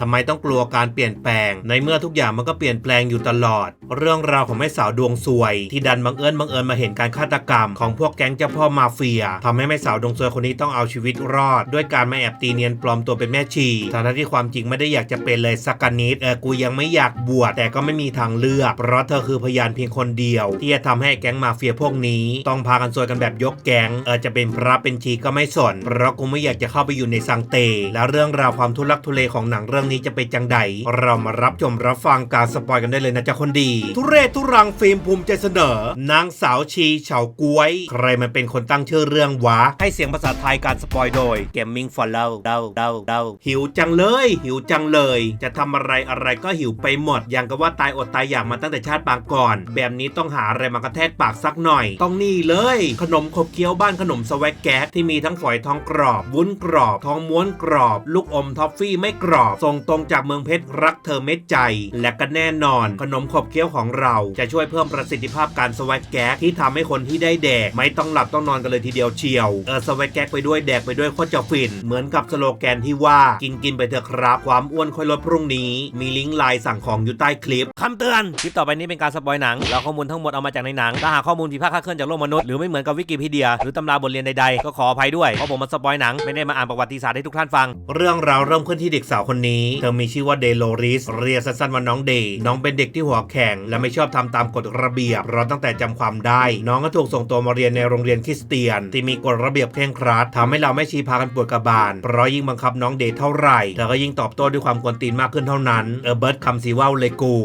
ทำไมต้องกลัวการเปลี่ยนแปลง ในเมื่อทุกอย่างมันก็เปลี่ยนแปลงอยู่ตลอด เรื่องราวของแม่สาวดวงซวย ที่ดันบังเอิญบังเอิญมาเห็นการฆาตกรรม ของพวกแก๊งเจ้าพ่อมาเฟียทำให้แม่สาวดวงซวยคนนี้ต้องเอาชีวิตรอด ด้วยการมาแอบตีเนียนปลอมตัวเป็นแม่ชีทั้งที่ความจริงไม่ได้อยากจะเป็นเลยสักนิดเออกูยังไม่อยากบวชแต่ก็ไม่มีทางเลือก เพราะเธอคือพยานเพียงคนเดียว ที่จะทำให้แก๊งมาเฟียพวกนี้ ต้องพากันซวยกันแบบยกแก๊งเออจะเป็นพระเป็นชีก็ไม่สนเพราะกูไม่อยากจะเข้าไปอยู่ในสังเต แล้วเรื่องราวความทุลักทุเลของหนังเรื่องนี้จะเป็นจังใด เรามารับชมรับฟังการสปอยกันได้เลยนะจ๊ะคนดี ทุเรศทุรังฟิล์มภูมิใจเสนอ นางสาวชีเฉาก้วย ใครมันเป็นคนตั้งชื่อเรื่องวะ ให้เสียงภาษาไทยการสปอยโดย Gaming Follow เดาเดาเดาหิวจังเลย หิวจังเลย จะทำอะไรอะไรก็หิวไปหมด อย่างกับว่าตายอดตายอยากมาตั้งแต่ชาติปางก่อน แบบนี้ต้องหาอะไรมากระแทกปากสักหน่อย ต้องนี่เลย ขนมขบเคี้ยวบ้านขนมสวักแก๊สที่มีทั้งฝอยทองกรอบ วุ้นกรอบ ทองม้วนกรอบ ลูกอมท็อฟฟี่ไม่กรอบส่งตรงจากเมืองเพชรรักเธอเม็ดใจ และก็แน่นอน ขนมขบเคี้ยวของเรา จะช่วยเพิ่มประสิทธิภาพการสแวักแก๊สที่ทำให้คนที่ได้แดก ไม่ต้องหลับต้องนอนกันเลยทีเดียวเชียว เออสแวักแก๊สไปด้วยแดกไปด้วยโคตรจะฟิน เหมือนกับสโลแกนที่ว่ากินกินไปเถอะครับความอ้วนค่อยลดพรุ่งนี้ มีลิงก์ไลน์สั่งของอยู่ใต้คลิปคำเตือนคลิปต่อไปนี้เป็นการสปอยหนังแล้วข้อมูลทั้งหมดเอามาจากในหนังถ้าหากข้อมูลผิดพลาดคลาดเคลื่อนจากโลกมนุษย์หรือไม่เหมือนกับวิกิพีเดีย หรือตำราบทเรียนใดๆก็ขออภัยด้วยเพราะผมมาสปอยหนังไม่ได้มาอ่านประวัติศาสตร์ให้ทุกท่านฟัง เรื่องราวเริ่มขึ้นที่เด็กสาวคนนี้เธอมีชื่อว่าเดโลริสเรียกสั้นๆว่าน้องเดย์น้องเป็นเด็กที่หัวแข็งและไม่ชอบทำตามกฎระเบียบเราตั้งแต่จำความได้ น้องก็ถูกส่งตัวมาเรียนในโรงเรียนคริสเตียน ที่มีกฎระเบียบเคร่งครัดทำให้เราไม่ชี้พากันปวดกระบาลเพราะยิ่งบังคับน้องเดย์เท่าไหร่เธอก็ยิ่งตอบโต้ด้วยความกวนตีนมากขึ้นเท่านั้นเออเบิร์ดคำสีว่าเลยกู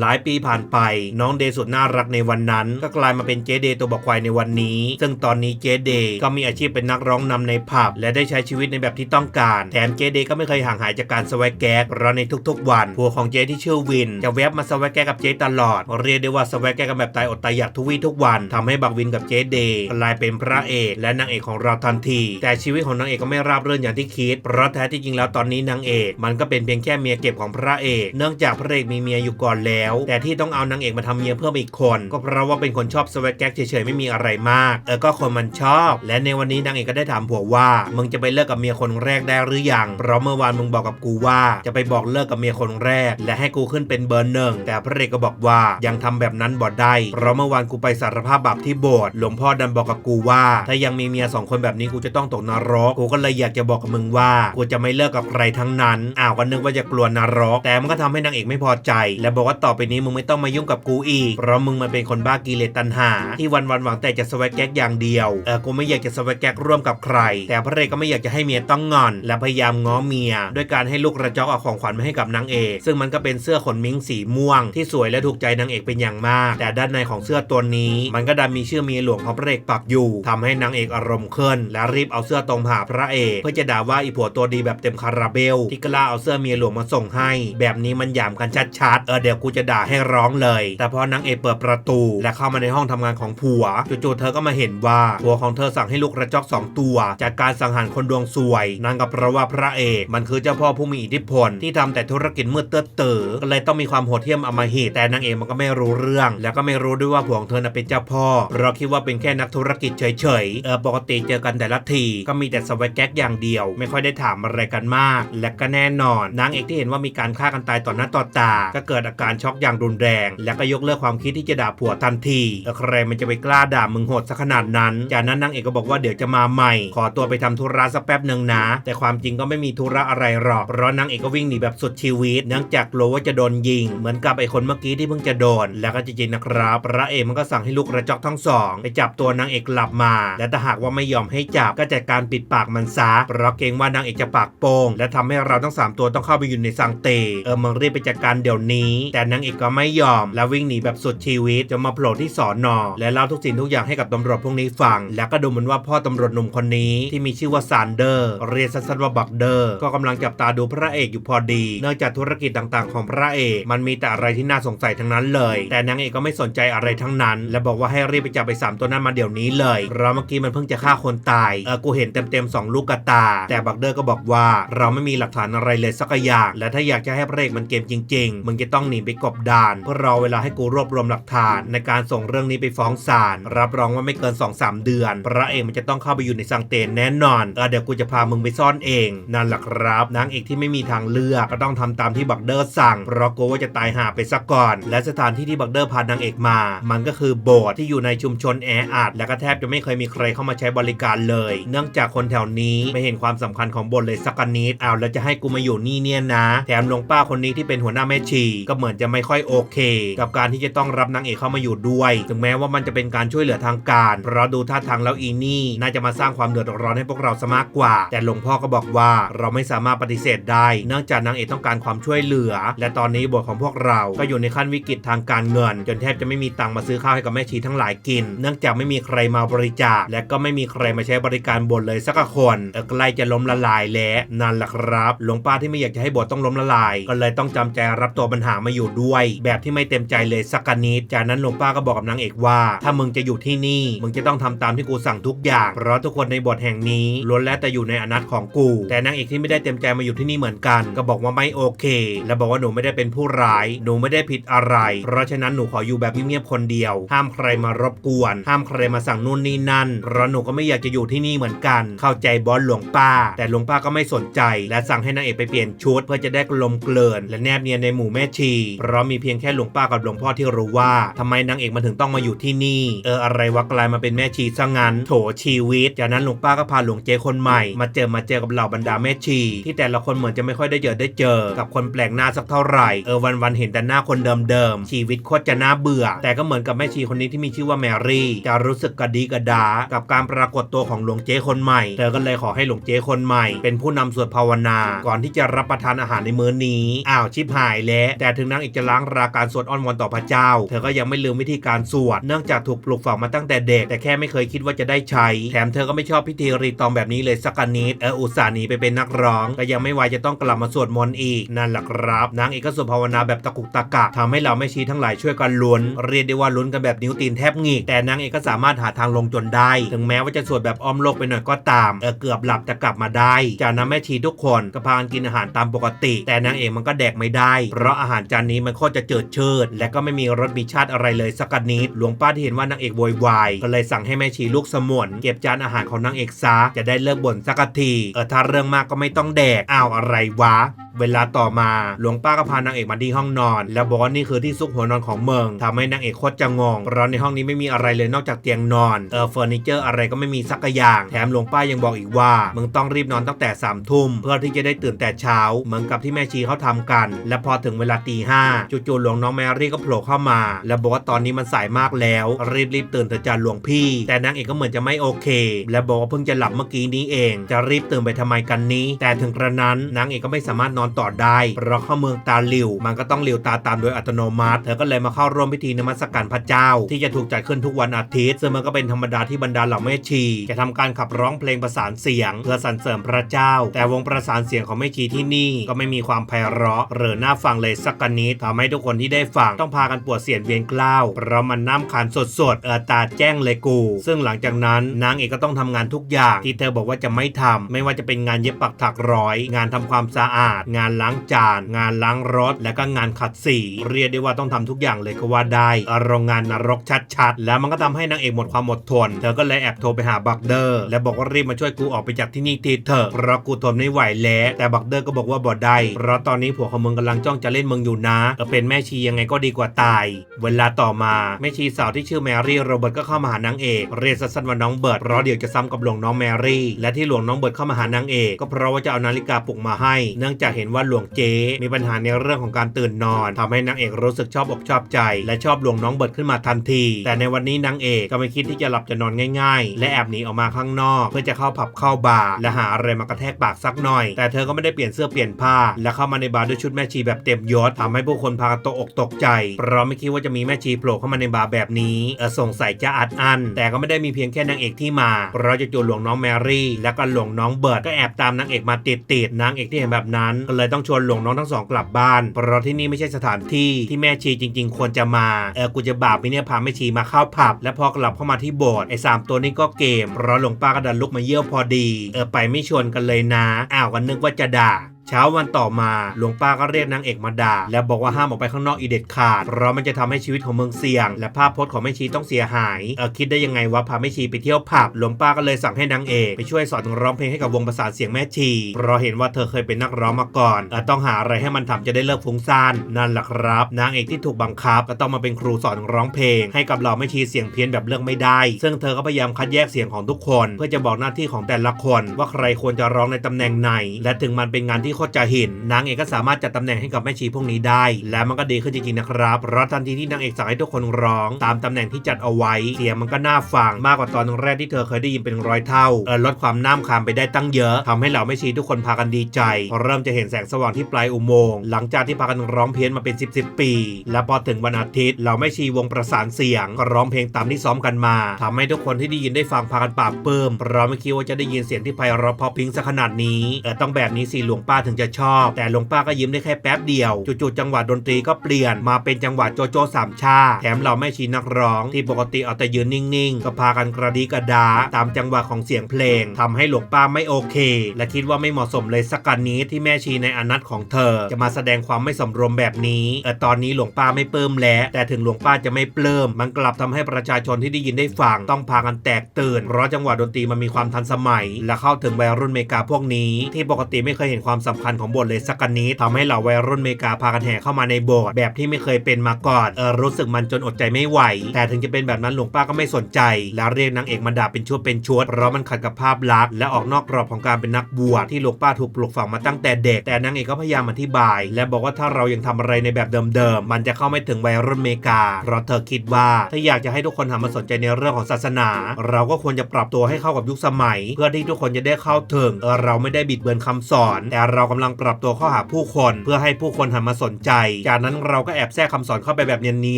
หลายปีผ่านไป น้องเดย์สุดน่ารักในวันนั้น ก็กลายมาเป็นเจเดย์ตัวบอกควายในวันนี้ ซึ่งตอนนี้เจเดย์ก็มีอาชีพเป็นนักร้องนำในผับและได้ใช้ชีวิตในแบบที่ต้องการ แถมเจเดย์ก็ไม่เคยห่างหายจากการสวายแกกเพราะในทุกๆ วันผัวของเจ๊ที่ชื่อวิน จะแวบมาสวายแก๊กกับเจ๊ตลอด เรียกได้ว่าสวายแก๊กกันแบบตายอดตายอยากทุกวี่ทุกวันทำให้บักวินกับเจ๊เดย์กลายเป็นพระเอกและนางเอกของเราทันที แต่ชีวิตของนางเอกก็ไม่ราบรื่นอย่างที่คิด เพราะแท้ที่จริงแล้วตอนนี้นางเอก มันก็เป็นเพียงแค่เมียเก็บของพระเอก เนื่องจากพระเอกมีเมียอยู่ก่อนแล้ว แต่ที่ต้องเอานางเอกมาทำเมียเพิ่มอีกคน ก็เพราะว่าเป็นคนชอบสวายแก๊กเฉยๆไม่มีอะไรมาก เออก็คนมันชอบ และในวันนี้นางเอกก็ได้ถามผัวว่ามึงจะไปเลิกกับเมียคนแรกได้หรือยังเพราะเมื่อวานมึงบอกกับกูว่าจะไปบอกเลิกกับเมียคนแรก และให้กูขึ้นเป็นเบอร์หนึ่งแต่พระเอกก็บอกว่ายังทำแบบนั้นบ่ได้เพราะเมื่อวานกูไปสารภาพบาปที่โบสถ์หลวงพ่อดันบอกกับกูว่า ถ้ายังมีเมียสองคนแบบนี้กูจะต้องตกนรกกูก็เลยอยากจะบอกกับมึงว่า กูจะไม่เลิกกับใครทั้งนั้นอ้าวก็นึกว่าจะกลัวนรก แต่มันก็ทำให้นางเอกไม่พอใจ และบอกว่าต่อไปนี้มึงไม่ต้องมายุ่งกับกูอีกเพราะมึงมันเป็นคนบ้ากิเลสตัณหา ที่วันวันหวังแต่จะสวกแก๊กอย่างเดียวเออกูไม่อยากจะสวกแก๊กร่วมกับใคร แต่พระเอกก็ไม่อยากจะให้เมียต้องงอน และพยายามง้อเมีย ด้วยการให้ลูกกระจอกเอาของขวัญมาให้กับนางเอก ซึ่งมันก็เป็นเสื้อขนมิ้งสีม่วง ที่สวยและถูกใจนางเอกเป็นอย่างมาก แต่ด้านในของเสื้อตัวนี้ มันก็ดันมีชื่อเมียหลวงของพระเอกปักอยู่ทำให้นางเอกอารมณ์ขึ้น และรีบเอาเสื้อตรงมาหาพระเอก เพื่อจะด่าว่าอีผัวตัวดีแบบเต็มคาราเบล ที่กล้าเอาเสื้อเมียหลวงมาส่งให้ แบบนี้มันหยามกันชัดๆเออเดี๋ยวกูจะด่าให้ร้องเลย แต่พอนางเอกเปิดประตู และเข้ามาในห้องทำงานของผัวจู่ๆเธอก็มาเห็นว่าผัวของเธอสั่งให้ลูกกระจอกสองตัว จากการสังหารคนดวงสวยนั่นก็เพราะว่าพระเอกมันคือเจ้าพ่อผู้มีอิทธิพล ที่ทำแต่ธุรกิจมืดเตื้อเต๋อก็เลยต้องมีความโหดเหี้ยมอำมหิตแต่นางเอกมันก็ไม่รู้เรื่อง แล้วก็ไม่รู้ด้วยว่าผัวของเธอเป็นเจ้าพ่อ เราคิดว่าเป็นแค่นักธุรกิจเฉยๆเออปกติเจอกันแต่ละทีก็มีแต่สวัยแก๊กอย่างเดียว ไม่ค่อยได้ถามอะไรกันมาก และก็แน่นอนนางเอกที่เห็นว่ามีการฆ่ากันตายต่อหน้าต่อตา ก็เกิดอาการช็อกอย่างรุนแรง และก็ยกเลิกความคิดที่จะด่าผัวทันทีเออใครมันจะไปกล้าด่ามึงโหดสักขนาดนั้น จากนั้นนางเอกก็บอกว่าเดี๋ยวจะมาใหม่ ขอตัวไปทำธุระสักแป๊บหนึ่งนะ แต่ความจริงก็ไม่มีธุระอะไรหรอกเพราะนางเอกก็วิ่งหนีแบบสุดชีวิตเนื่องจากกลัวว่าจะโดนยิง เหมือนกับไอ้คนเมื่อกี้ที่เพิ่งจะโดน แล้วก็จริงๆนะครับพระเอกมันก็สั่งให้ลูกกระจอกทั้งสองไปจับตัวนางเอกกลับมา และถ้าหากว่าไม่ยอมให้จับก็จัดการปิดปากมันซะเพราะเกรงว่านางเอกจะปากโป้งและทำให้เราทั้งสามตัวต้องเข้าไปอยู่ในสังเตเออมึงรีบไปจัดการเดี๋ยวนี้ แต่นางเอกก็ไม่ยอม และวิ่งหนีแบบสุดชีวิตจนมาโผล่ที่สอนอและเล่าทุกสิ่งทุกอย่างให้กับตำรวจพวกนี้ฟัง แล้วก็ดูเหมือนว่าพ่อตำรวจหนุ่มคนนี้ที่มีชื่อว่าซานเดอร์ เรียกสั้นๆว่าบักเดอร์ ก็กำลังจับตาดูพระเอกอยู่พอดี เนื่องจากธุรกิจต่างๆ ของพระเอก มันมีแต่อะไรที่น่าสงสัยทั้งนั้นเลย แต่นางเอกก็ไม่สนใจอะไรทั้งนั้น และบอกว่าให้รีบไปจับไปสามตัวนั้นมาเดี๋ยวนี้เลยเพราะเมื่อกี้มันเพิ่งจะฆ่าคนตาย เออ กูเห็นเต็มๆสองลูกกระตา แต่บักเดอร์ก็บอกว่าเราไม่มีหลักฐานอะไรเลยสักอย่าง และถ้าอยากจะให้พระเอกมันเกมจริงๆ มึงจะต้องหนีไปกบดานเพื่อรอเวลาให้กูรวบรวมหลักฐาน ในการส่งเรื่องนี้ไปฟ้องศาล รับรองว่าไม่เกิน 2-3 เดือน พระเอกมันจะต้องเข้าไปอยู่ในสังเตนแน่นอน เออเดี๋ยวกูจะพามึงไปซ่อนเอง นั่นแหละครับ นางเอกที่ไม่มีทางางเลือกก็ต้องทำตามที่บักเดอร์สั่งเพราะกลัวว่าจะตายหาไปซะก่อน และสถานที่ที่บักเดอร์พานางเอกมา มันก็คือโบสถ์ที่อยู่ในชุมชนแออัดและก็แทบจะไม่เคยมีใครเข้ามาใช้บริการเลย เนื่องจากคนแถวนี้ไม่เห็นความสำคัญของโบสถ์เลยสักนิดอ้าวแล้วจะให้กูมาอยู่นี่เนี่ยนะ แถมหลวงป้าคนนี้ที่เป็นหัวหน้าแม่ชี ก็เหมือนจะไม่ค่อยโอเค กับการที่จะต้องรับนางเอกเข้ามาอยู่ด้วย ถึงแม้ว่ามันจะเป็นการช่วยเหลือทางการ เพราะดูท่าทางแล้วอีนี่น่าจะมาสร้างความเดือดร้อนให้พวกเราซะมากกว่า แต่หลวงพ่อก็บอกว่าเราไม่สามารถปฏิเสธได้เนื่องจากนางเอกต้องการความช่วยเหลือ และตอนนี้บทของพวกเรา ก็อยู่ในขั้นวิกฤตทางการเงิน จนแทบจะไม่มีตังค์มาซื้อข้าวให้กับแม่ชีทั้งหลายกิน เนื่องจากไม่มีใครมาบริจาค และก็ไม่มีใครมาใช้บริการบทเลยสักคนใกล้จะล้มละลายแล้วนั่นแหละครับหลวงป้าที่ไม่อยากจะให้บทต้องล้มละลาย ก็เลยต้องจำใจรับตัวปัญหามาอยู่ด้วย แบบที่ไม่เต็มใจเลยสักนิดจากนั้นหลวงป้าก็บอกกับนางเอกว่า ถ้ามึงจะอยู่ที่นี่ มึงจะต้องทำตามที่กูสั่งทุกอย่าง เพราะทุกคนในบทแห่งนี้ล้วนแล้วแต่อยู่ในอนัตของกู แต่นางเอกที่ไม่ได้เต็มใจมาอยู่ที่นี่เหมือนกันก็บอกว่าไม่โอเค และบอกว่าหนูไม่ได้เป็นผู้ร้าย หนูไม่ได้ผิดอะไร เพราะฉะนั้นหนูขออยู่แบบเงียบๆคนเดียว ห้ามใครมารบกวน ห้ามใครมาสั่งนู่นนี่นั่นเพราะหนูก็ไม่อยากจะอยู่ที่นี่เหมือนกัน เข้าใจบอสหลวงป้า แต่หลวงป้าก็ไม่สนใจ และสั่งให้นางเอกไปเปลี่ยนชุด เพื่อจะได้กลมเกลื่อนและแนบเนียนในหมู่แม่ชี เพราะมีเพียงแค่หลวงป้ากับหลวงพ่อที่รู้ว่าทำไมนางเอกมันถึงต้องมาอยู่ที่นี่ เอออะไรวะกลายมาเป็นแม่ชีซะงั้นโถชีวิต จากนั้นหลวงป้าก็พาหลวงเจคนใหม่ มาเจอมาเจอกับเหล่าบรรดาแม่ชี ที่แต่ละคนเหมือนจะไม่ค่อยได้เจอได้เจอ กับคนแปลกหน้าสักเท่าไหร่เออวันวันๆเห็นแต่หน้าคนเดิมๆชีวิตโคตรจะน่าเบื่อ แต่ก็เหมือนกับแม่ชีคนนี้ที่มีชื่อว่าแมรี่ จะรู้สึกกระดีกระดา กับการปรากฏตัวของหลวงเจ้คนใหม่เธอก็เลยขอให้หลวงเจ้คนใหม่ เป็นผู้นำสวดภาวนา ก่อนที่จะรับประทานอาหารในมื้อนี้อ้าวชิบหายแล้วแต่ถึงนางเอกจะล้างราการสวดอ้อนวอนต่อพระเจ้า เธอก็ยังไม่ลืมวิธีการสวดเนื่องจากถูกปลูกฝังมาตั้งแต่เด็กแต่แค่ไม่เคยคิดว่าจะได้ใช้ แถมเธอก็ไม่ชอบพิธีรีตองแบบนี้เลยสักนิดเอออุตส่าห์หนีไปเป็นนักร้องก็ยังไม่ไวจะต้องกลับมาสวดมนต์อีกนั่นแหละครับนางเอกก็สวดภาวนาแบบตะกุกตะกักทำให้เราไม่ชี้ทั้งหลายช่วยกันลุ้นเรียกได้ว่าลุ้นกันแบบนิ้วตีนแทบหงิกแต่นางเอกก็สามารถหาทางลงจนได้ ถึงแม้ว่าจะสวดแบบอ้อมโลกไปหน่อยก็ตามเออเกือบหลับแต่กลับมาได้จากนั้นแม่ชีทุกคนก็พากันกินอาหารตามปกติ แต่นางเอกมันก็แดกไม่ได้ เพราะอาหารจานนี้มันโคตรจะเจิดเชิด และก็ไม่มีรสมีชาติอะไรเลยสักนิดหลวงป้าที่เห็นว่านางเอกโวยวายก็เลยสั่งให้แม่ชีลูกสมุนเก็บจานอาหารของนางเอกซะจะได้เลิกบ่นสักทีเออถ้าเรื่องมากก็ไม่ต้องแดกอ้าวอะไรวะเวลาต่อมาหลวงป้าก็พานางเอกมาที่ห้องนอน แล้วบอกว่านี่คือที่ซุกหัวนอนของเมืองทำให้นางเอกโคตรจะงงเพราะในห้องนี้ไม่มีอะไรเลยนอกจากเตียงนอนเออเฟอร์นิเจอร์อะไรก็ไม่มีสักอย่าง แถมหลวงป้ายังบอกอีกว่ามึงต้องรีบนอนตั้งแต่สามทุ่มเพื่อที่จะได้ตื่นแต่เช้า เหมือนกับที่แม่ชีเขาทำกัน และพอถึงเวลาตีห้าจู่ๆหลวงน้องแมรี่ก็โผล่เข้ามา แล้วบอกว่าตอนนี้มันสายมากแล้วรีบๆตื่นเถอะจ้าหลวงพี่ แต่นางเอกก็เหมือนจะไม่โอเค และบอกว่าเพิ่งจะหลับเมื่อกี้นี้เอง จะรีบตื่นไปทำไมกันนี้ แต่ถึงกระนั้นนางเอกก็ไม่สามารถนอนต่อได้เพราะเข้าเมืองตาหลิว มันก็ต้องหลิวตาตามโดยอัตโนมัติเธอก็เลยมาเข้าร่วมพิธีนมัสการพระเจ้า ที่จะถูกจัดขึ้นทุกวันอาทิตย์ ซึ่งมันก็เป็นธรรมดาที่บรรดาเหล่าแม่ชี จะทำการขับร้องเพลงประสานเสียง เพื่อสรรเสริญพระเจ้า แต่วงประสานเสียงของแม่ชีที่นี่ก็ไม่มีความไพเราะหรือน่าฟังเลยสักนิดทำให้ทุกคนที่ได้ฟังต้องพากันปวดเสียนเวียนกล้าวเพราะมันน้ำขันสดๆเออตาแจ้งเลยกู ซึ่งหลังจากนั้นนางเอกก็ต้องทำงานทุกอย่าง ที่เธอบอกว่าจะไม่ทำไม่ว่าจะเป็นงานเย็บปักถักร้อย งานทำความสะอาดงานล้างจาน งานล้างรถ และก็งานขัดสี เรียกได้ว่าต้องทำทุกอย่างเลยก็ว่าได้อารมณ์งานนรกชัดๆ แล้วมันก็ทำให้นางเอกหมดความอดทน เธอก็เลยแอบโทรไปหาบักเดอร์ และบอกว่ารีบมาช่วยกูออกไปจากที่นี่ทีเถอะเพราะกูทนไม่ไหวแล้ว แต่บักเดอร์ก็บอกว่าบ่ได้เพราะตอนนี้ผัวของมึงกำลังจ้องจะเล่นมึงอยู่นะก็เป็นแม่ชียังไงก็ดีกว่าตาย เวลาต่อมาแม่ชีสาวที่ชื่อแมรี่โรเบิร์ตก็เข้ามาหานางเอกเรียกสั้นๆว่าน้องเบิร์ตเพราะเดี๋ยวจะซ้ำกับหลวงน้องแมรี่ และที่หลวงน้องเบิร์ตเข้ามาหานางเอกก็เพราะว่าจะเอานาฬิกาปลุกมาให้ เนื่องจากเหนว่าหลวงเจมีปัญหาในเรื่องของการตื่นนอนทำให้นางเอกรู้สึกชอบอกชอบใจ และชอบหลวงน้องเบิร์ตขึ้นมาทันที แต่ในวันนี้นางเอกก็ไม่คิดที่จะหลับจะนอนง่ายๆ และแอบหนีออกมาข้างนอก เพื่อจะเข้าผับเข้าบาร์และหาอะไรมากระแทกปากสักหน่อย แต่เธอก็ไม่ได้เปลี่ยนเสื้อเปลี่ยนผ้า และเข้ามาในบาร์ด้วยชุดแม่ชีแบบเต็มยศทำให้ผู้คนพากันตกอกตกใจเพราะไม่คิดว่าจะมีแม่ชีโผล่เข้ามาในบาร์แบบนี้เออสงสัยจะอัดอั้นแต่ก็ไม่ได้มีเพียงแค่นางเอกที่มาเพราะจะจูหลวงน้องแมรี่ และก็หลวงน้องเบิร์ดก็แอบตามนางเอกมาติดติดๆนางเอกที่เห็นแบบนั้นก็เลยต้องชวนหลวงน้องทั้งสองกลับบ้าน เพราะที่นี่ไม่ใช่สถานที่ที่แม่ชีจริง ๆ ควรจะมาเออกูจะบาปไปเนี่ยพาแม่ชีมาเข้าผับ และพอกลับเข้ามาที่โบสถ์ไอ้สามตัวนี้ก็เกมเพราะหลวงป้าก็ดันลุกมาเยี่ยวพอดี เออไปไม่ชวนกันเลยนะอ้าวกันนึกว่าจะด่า เช้าวันต่อมาหลวงป้าก็เรียกนางเอกมาด่าแล้วบอกว่าห้ามออกไปข้างนอกอีเด็ดขาดเพราะมันจะทำให้ชีวิตของเมืองเสี่ยง และภาพพจน์ของแม่ชีต้องเสียหายเออคิดได้ยังไงว่าพาแม่ชีไปเที่ยวผับหลวงป้าก็เลยสั่งให้นางเอกไปช่วยสอนร้องเพลงให้กับวงประสานเสียงแม่ชีเพราะเห็นว่าเธอเคยเป็นนักร้องมาก่อนเออต้องหาอะไรให้มันทำจะได้เลิกฟุ้งซ่านนั่นแหละครับนางเอกที่ถูกบังคับก็ต้องมาเป็นครูสอนร้องเพลง ให้กับเหล่าแม่ชีเสียงเพี้ยนแบบเลือกไม่ได้ ซึ่งเธอก็พยายามคัดแยกเสียงของทุกคน เพื่อจะบอกหน้าที่ของแต่ละคน ว่าใครควรจะร้องในตำแหน่งไหน และถึงมันเป็นงานที่โคตรจะเหินนางเอกก็สามารถจัดตำแหน่งให้กับแม่ชีพวกนี้ได้ และมันก็ดีขึ้นจริงๆนะครับเพราะทันทีที่นางเอกสั่งให้ทุกคนร้อง ตามตำแหน่งที่จัดเอาไว้ เสียงมันก็น่าฟังมากกว่าตอนแรกที่เธอเคยได้ยินเป็นร้อยเท่าเออลดความน้ำคามไปได้ตั้งเยอะทำให้เหล่าแม่ชีทุกคนพากันดีใจเพอเริ่มจะเห็นแสงสว่างที่ปลายอุโมงค์หลังจากที่พากันร้องเพี้ยนมาเป็น 10บปี และพอถึงวันอาทิตย์เหล่าแม่ชีวงประสานเสียงก็ร้องเพลงตามที่ซ้อมกันมาทำให้ทุกคนที่ได้ยินได้ฟังพากันปราบปลื้มเพราะไม่คิดว่าจะได้ยินเสียงที่ไพเราะเพาะพิงซะขนาดนี้เออต้องแบบนี้สิหลวงป้าถึงจะชอบ แต่หลวงป้าก็ยิ้มได้แค่แป๊บเดียว จู่ๆจังหวะดนตรีก็เปลี่ยนมาเป็นจังหวะโจโจสามชา แถมเหล่าแม่ชีนักร้อง ที่ปกติเอาแต่ยืนนิ่งๆ ก็พากันกระดีกระดา ตามจังหวะของเสียงเพลงทำให้หลวงป้าไม่โอเค และคิดว่าไม่เหมาะสมเลยสักกันนี้ที่แม่ชีในอนัตของเธอ จะมาแสดงความไม่สมรวมแบบนี้เออตอนนี้หลวงป้าไม่เปิ่มแล้ว แต่ถึงหลวงป้าจะไม่เปลิ้มมันกลับทำให้ประชาชนที่ได้ยินได้ฟังต้องพากันแตกตื่นเพราะจังหวะดนตรีมันมีความทันสมัย และเข้าถึงวัยรุ่นเมกาพวกนี้ ที่ปกติไม่เคยเห็นความสำคัญของบทเลยสักกันนี้ทำให้เหล่าวัยรุ่นเมกาพากันแห่เข้ามาในโบสถ์แบบที่ไม่เคยเป็นมาก่อนเออรู้สึกมันจนอดใจไม่ไหว แต่ถึงจะเป็นแบบนั้นหลวงป้าก็ไม่สนใจ แล้วเรียกนางเอกมาด่าเป็นชุดเป็นชุดเพราะมันขัดกับภาพลักษณ์และออกนอกกรอบของการเป็นนักบวชที่หลวงป้าถูกปลูกฝังมาตั้งแต่เด็ก แต่นางเอกก็พยายามอธิบาย และบอกว่าถ้าเรายังทำอะไรในแบบเดิมๆมันจะเข้าไม่ถึงวัยรุ่นเมกา เพราะเธอคิดว่าถ้าอยากจะให้ทุกคนหันมาสนใจในเรื่องของศาสนา เราก็ควรจะปรับตัวให้เข้ากับยุคสมัย เพื่อที่ทุกคนจะได้เข้าถึงเออเราไม่ได้บิดเบือนคำสอนแต่เราากำลังปรับตัวเข้าหาผู้คนเพื่อให้ผู้คนหันมาสนใจ จากนั้นเราก็แอบแทรกคำสอนเข้าไปแบบเนี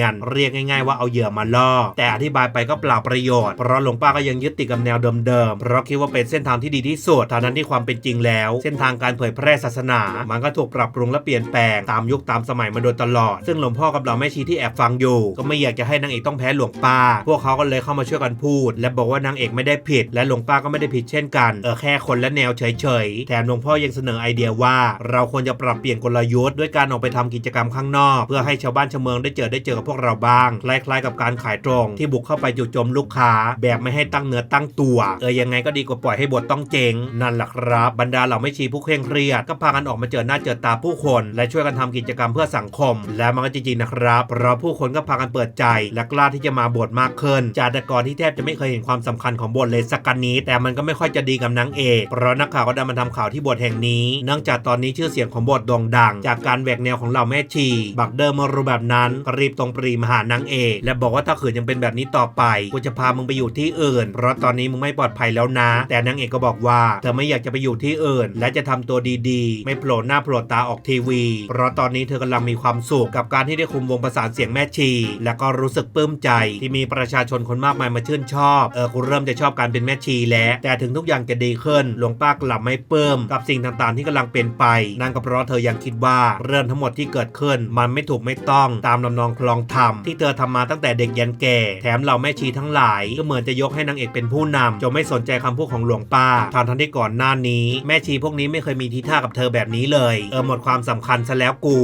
ยนๆ เรียกง่ายๆว่าเอาเหยื่อมาล่อ แต่อธิบายไปก็เปล่าประโยชน์ เพราะหลวงป้าก็ยังยึดติดกับแนวเดิมๆ เพราะคิดว่าเป็นเส้นทางที่ดีที่สุดทานั้นที่ความเป็นจริงแล้ว เส้นทางการเผยแพร่ศาสนา มันก็ถูกปรับปรุงและเปลี่ยนแปลงตามยุคตามสมัยมาโดยตลอด ซึ่งหลวงพ่อกับเราแม่ชีที่แอบฟังอยู่ ก็ไม่อยากจะให้นางเอกต้องแพ้หลวงป้า พวกเขาก็เลยเข้ามาช่วยกันพูด และบอกว่านางเอกไม่ได้ผิด และหลวงป้าก็ไม่ได้ผิดเช่นกัน เออแค่คนและแนวเฉยๆ แถมหลวงพ่อยังเสนอไอเดียว่า เราควรจะปรับเปลี่ยนกลยุทธ์ด้วยการออกไปทำกิจกรรมข้างนอก เพื่อให้ชาวบ้านชาวเมืองได้เจอได้เจอกับพวกเราบ้างคล้ายๆกับการขายตรง ที่บุกเข้าไปจู่โจมลูกค้า แบบไม่ให้ตั้งเนื้อตั้งตัวเออยังไงก็ดีกว่าปล่อยให้บทต้องเจงนั่นแหละครับ บรรดาเหล่าไม่ชีผู้เคร่งเครียดก็พากันออกมาเจอหน้าเจอตาผู้คน และช่วยกันทำกิจกรรมเพื่อสังคม และมันก็จริงๆนะครับเพราะผู้คนก็พากันเปิดใจ และกล้าที่จะมาบทมากขึ้นจากแต่ก่อนที่แทบจะไม่เคยเห็นความสำคัญของบทเลยสักกันนี้ แต่มันก็ไม่ค่อยจะดีกับนางเอกเพราะนักข่าวก็ได้มาทำข่าวที่บทแห่งนี้เนื่องจากตอนนี้ชื่อเสียงของบทโด่งดัง จากการแหวกแนวของเหล่าแม่ชี บักเดอร์มารู้แบบนั้นก็รีบตรงปรีมาหานางเอก และบอกว่าถ้าขืนยังเป็นแบบนี้ต่อไปกูจะพามึงไปอยู่ที่อื่น เพราะตอนนี้มึงไม่ปลอดภัยแล้วนะ แต่นางเอกก็บอกว่าเธอไม่อยากจะไปอยู่ที่อื่น และจะทำตัวดีๆ ไม่โผล่หน้าโผล่ตาออกทีวี เพราะตอนนี้เธอกำลังมีความสุขกับการที่ได้คุมวงประสานเสียงแม่ชี และก็รู้สึกปลื้มใจที่มีประชาชนคนมากมายมาชื่นชอบเออกูเริ่มจะชอบการเป็นแม่ชีแล้วแต่ถึงทุกอย่างจะดีขึ้นหลวงป้ากลับไม่ปลื้มกับสิ่งต่างๆ ที่กำลังเป็นไป นั่นก็เพราะเธอยังคิดว่าเรื่องทั้งหมดที่เกิดขึ้น มันไม่ถูกไม่ต้องตามลำนองคลองธรรมที่เธอทำมาตั้งแต่เด็กยันแก่ แถมเราแม่ชีทั้งหลาย ก็เหมือนจะยกให้นางเอกเป็นผู้นำจนไม่สนใจคำพูดของหลวงป้าทางทันที่ก่อนหน้านี้ แม่ชีพวกนี้ไม่เคยมีทีท่ากับเธอแบบนี้เลย เออหมดความสำคัญซะแล้วกู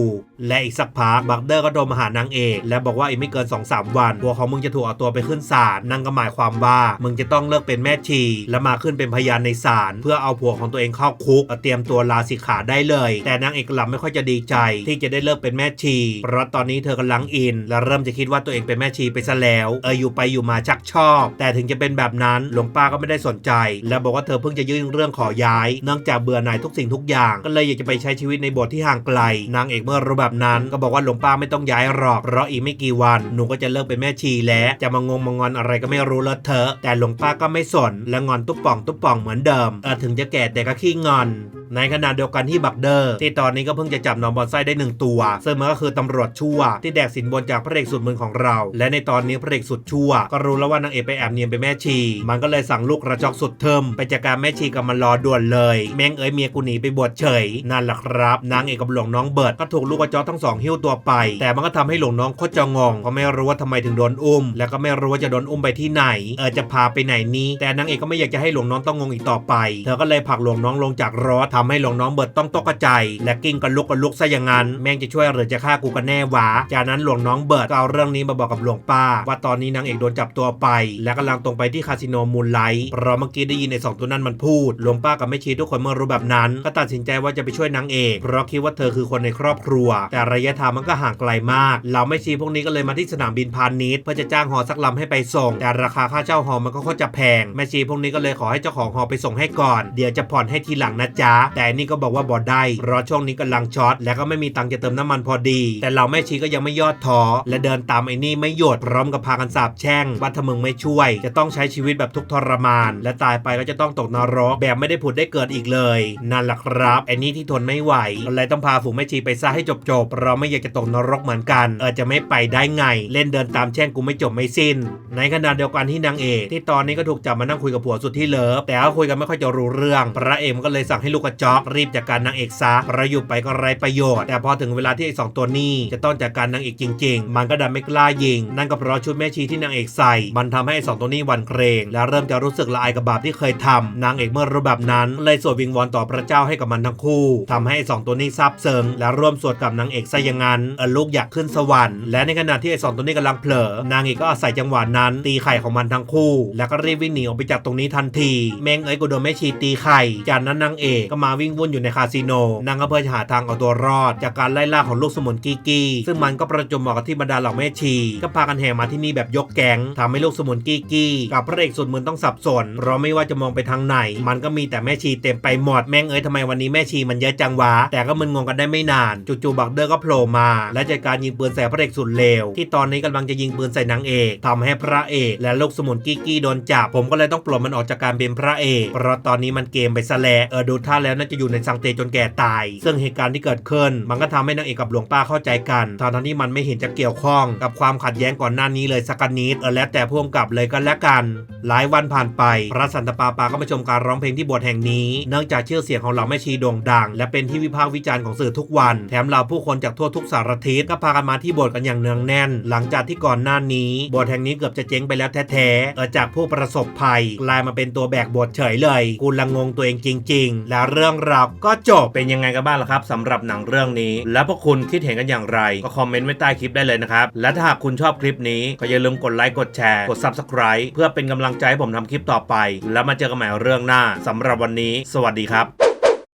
และอีกสักพักบักเดอร์ก็โทรมาหานางเอก และบอกว่าอีกไม่เกิน2อสวันพวกเขามึงจะถูกเอาตัวไปขึ้นศาลนั่นก็หมายความว่า มึงจะต้องเลิกเป็นแม่ชี และมาขึ้นเป็นพยานในศาลเพื่อเอาผัวของตัวเองเข้าคุกเตรียมตัวลาสิกขาได้เลย แต่นางเอกลับไม่ค่อยจะดีใจ ที่จะได้เลิกเป็นแม่ชีเพราะตอนนี้เธอกำลังอิน และเริ่มจะคิดว่าตัวเองเป็นแม่ชีไปซะแล้วเอออยู่ไปอยู่มาชักชอบ แต่ถึงจะเป็นแบบนั้นหลวงป้าก็ไม่ได้สนใจ และบอกว่าเธอเพิ่งจะยื่นเรื่องขอย้าย เนื่องจากเบื่อหน่ายทุกสิ่งทุกอย่าง ก็เลยอยากจะไปใช้ชีวิตในบสถ์ที่ห่างไกล นางเอกเมื่อรู้แบบนั้นก็บอกว่าหลวงป้าไม่ต้องย้ายหรอกเพราะอีกไม่กี่วันหนูก็จะเลิกเป็นแม่ชีแล้วจะมางงมางอนอะไรก็ไม่รู้เละเธอแต่หลวงป้าก็ไม่สนและงอนตุ๊บป่องตุ๊บป่องเหมือนเดิมเออถึงจะแก่แต่ก็ขี้งอน ในขณะเดียวกันที่บักเดอร์ที่ตอนนี้ก็เพิ่งจะจับนอมบอลไส้ได้หนึ่งตัว ซึ่งมันก็คือตำรวจชั่ว ที่แดกสินบนจากพระเอกสุดมึนของเรา และในตอนนี้พระเอกสุดชั่ว ก็รู้แล้วว่านางเอกไปแอบเนียนเป็นแม่ชี มันก็เลยสั่งลูกกระจอกสุดเทิมไปจัดการแม่ชีกับมันรอด่วนเลย แม่งเอ้ยเมียกูหนีไปบวชเฉยนั่นแหละครับนางเอกกับหลวงน้องเบิร์ดก็ถูกลูกกระจอกทั้งสองหิ้วตัวไป แต่มันก็ทำให้หลวงน้องโคตรจะงงเพราะไม่รู้ว่าทำไมถึงโดนอุ้ม แล้วก็ไม่รู้ว่าจะโดนอุ้มไปที่ไหนเออจะพาไปไหนนี้ แต่นางเอกก็ไม่อยากจะให้หลวงน้องต้องงงอีกต่อไป เธอก็เลยผลักหลวงน้องลงจากรถททำให้หลวงน้องเบิดต้องตกกระจายและกิ้งกันลุกกันลุกซะอย่างนั้นแม่งจะช่วยหรือจะฆ่ากูกันแน่วะจากนั้นหลวงน้องเบิร์ดก็เอาเรื่องนี้มาบอกกับหลวงป้า ว่าตอนนี้นางเอกโดนจับตัวไป และกำลังตรงไปที่คาสิโนมูลไลท์เพราะเมื่อกี้ได้ยินไอ้สองตัวนั้นมันพูดหลวงป้ากับแม่ชีทุกคนเมื่อรู้แบบนั้น ก็ตัดสินใจว่าจะไปช่วยนางเอกเพราะคิดว่าเธอคือคนในครอบครัว แต่ระยะทางมันก็ห่างไกลมาก เราแม่ชีพวกนี้ก็เลยมาที่สนามบินพาณิชย์เพื่อจะจ้างหอสักลำให้ไปส่ง แต่ราคาค่าเช่าหอมันก็โคตรจะแพงแม่ชีพวกนี้ก็เลยขอให้เจ้าของหอไปส่งให้ก่อน เดี๋ยวจะผ่อนให้ทีหลังนะจ๊ะแต่นี่ก็บอกว่าบ่ได้เพราะช่วงนี้กำลังช็อตและก็ไม่มีตังค์จะเติมน้ำมันพอดี แต่เราแม่ชีก็ยังไม่ยอดท้อและเดินตามไอ้นี่ไม่หยุดพร้อมกับพากันสาบแช่งว่าถ้ามึงไม่ช่วย จะต้องใช้ชีวิตแบบทุกข์ทรมาน และตายไปก็จะต้องตกนรกแบบไม่ได้ผุดได้เกิดอีกเลย นั่นแหละครับไอ้นี่ที่ทนไม่ไหวก็เลยต้องพาฝูงแม่ชีไปซะให้จบๆเราไม่อยากจะตกนรกเหมือนกัน เออจะไม่ไปได้ไง เล่นเดินตามแช่งกูไม่จบไม่สิ้น ในขณะเดียวกันที่นางเอกที่ตอนนี้ก็ถูกจับมานั่งคุยกับผัวสุดที่เลิฟแต่ก็คุยกันไม่ค่อยจะรู้เรื่อง พระเอกก็เลยสั่งให้ลูกกระจอกรีบจัดการนางเอกซะเพราะอยู่ไปก็ไร้ประโยชน์ แต่พอถึงเวลาที่ไอ้สองตัวนี้จะต้องจัดการนางเอกจริง ๆ มันก็ดันไม่กล้ายิง นั่นก็เพราะชุดแม่ชีที่นางเอกใส่ มันทำให้ไอ้สองตัวนี้หวั่นเกรง และเริ่มจะรู้สึกละอายกับบาปที่เคยทำนางเอกเมื่อรู้แบบนั้นเลยสวดวิงวอนต่อพระเจ้าให้กับมันทั้งคู่ทำให้ไอ้สองตัวนี้ซาบเซิงและร่วมสวดกับนางเอกซะอย่างนั้นเออลูกอยากขึ้นสวรรค์และในขณะที่ไอ้สองตัวนี้กำลังเผลอนางเอกก็อาศัยจังหวะนั้น ตีไข่ของมันทั้งคู่ แล้วก็รีบวิ่งหนีออกไปจากตรงนี้ทันที แม่งเอ้ยกูโดนแม่ชีตีไข่ จากนั้นนางเอกก็มาาวิ่งวุ่นอยู่ในคาสิโนนางก็เพื่อจะหาทางเอาตัวรอด จากการไล่ล่าของลูกสมุนกีกีซึ่งมันก็ประจวบเหมาะกับที่บรรดาเหล่าแม่ชี ก็พากันแห่มาที่นี่แบบยกแก๊งทำให้ลูกสมุนกีกีกับพระเอกสุดมือต้องสับสน เพราะไม่ว่าจะมองไปทางไหน มันก็มีแต่แม่ชีเต็มไปหมด แม่งเอ้ยทำไมวันนี้แม่ชีมันเยอะจังวะ แต่ก็มึนงงกันได้ไม่นาน จู่ๆบักเดอร์ก็โผล่มา และจัดการยิงปืนใส่พระเอกสุดเลว ที่ตอนนี้กำลังจะยิงปืนใส่นางเอกทำให้พระเอก และลูกสมุนกี้กี้โดนจับ ผมก็เลยต้องปลดมันออกจากการเป็นพระเอก เพราะตอนนี้มันเกมไปซะแล้ว เออดูท่าแล้วน่าจะอยู่ในสังเตจนแก่ตาย ซึ่งเหตุการณ์ที่เกิดขึ้น มันก็ทำให้นางเอกกับหลวงป้าเข้าใจกันทั้งที่มันไม่เห็นจะเกี่ยวข้องกับความขัดแย้งก่อนหน้านี้เลยสักนิดเออแล้วแต่พ่วงกับเลยก็แล้วกัน หลายวันผ่านไป พระสันตปาปาก็มาชมการร้องเพลงที่โบสถ์แห่งนี้ เนื่องจากชื่อเสียงของเหล่าแม่ชีโด่งดัง และเป็นที่วิพากษ์วิจารณ์ของสื่อทุกวัน แถมเหล่าผู้คนจากทั่วทุกสารทิศก็พากันมาที่โบสถ์กันอย่างเนืองแน่น หลังจากที่ก่อนหน้านี้โบสถ์แห่งนี้เกือบจะเจ๊งไปแล้วแท้ๆเออจากผู้ประสบภัยกลายมาเป็นตัวแบกโบสถ์เฉยเลยกูละงงตัวเองจริง ๆ แล้วเรื่องราวก็จบเป็นยังไงกันบ้างล่ะครับสำหรับหนังเรื่องนี้ และพวกคุณคิดเห็นกันอย่างไร ก็คอมเมนต์ไว้ใต้คลิปได้เลยนะครับ และถ้าหากคุณชอบคลิปนี้ ก็อย่าลืมกดไลค์กดแชร์กด Subscribe เพื่อเป็นกำลังใจให้ผมทำคลิปต่อไป แล้วมาเจอกันใหม่เรื่องหน้าสำหรับวันนี้ สวัสดีครับ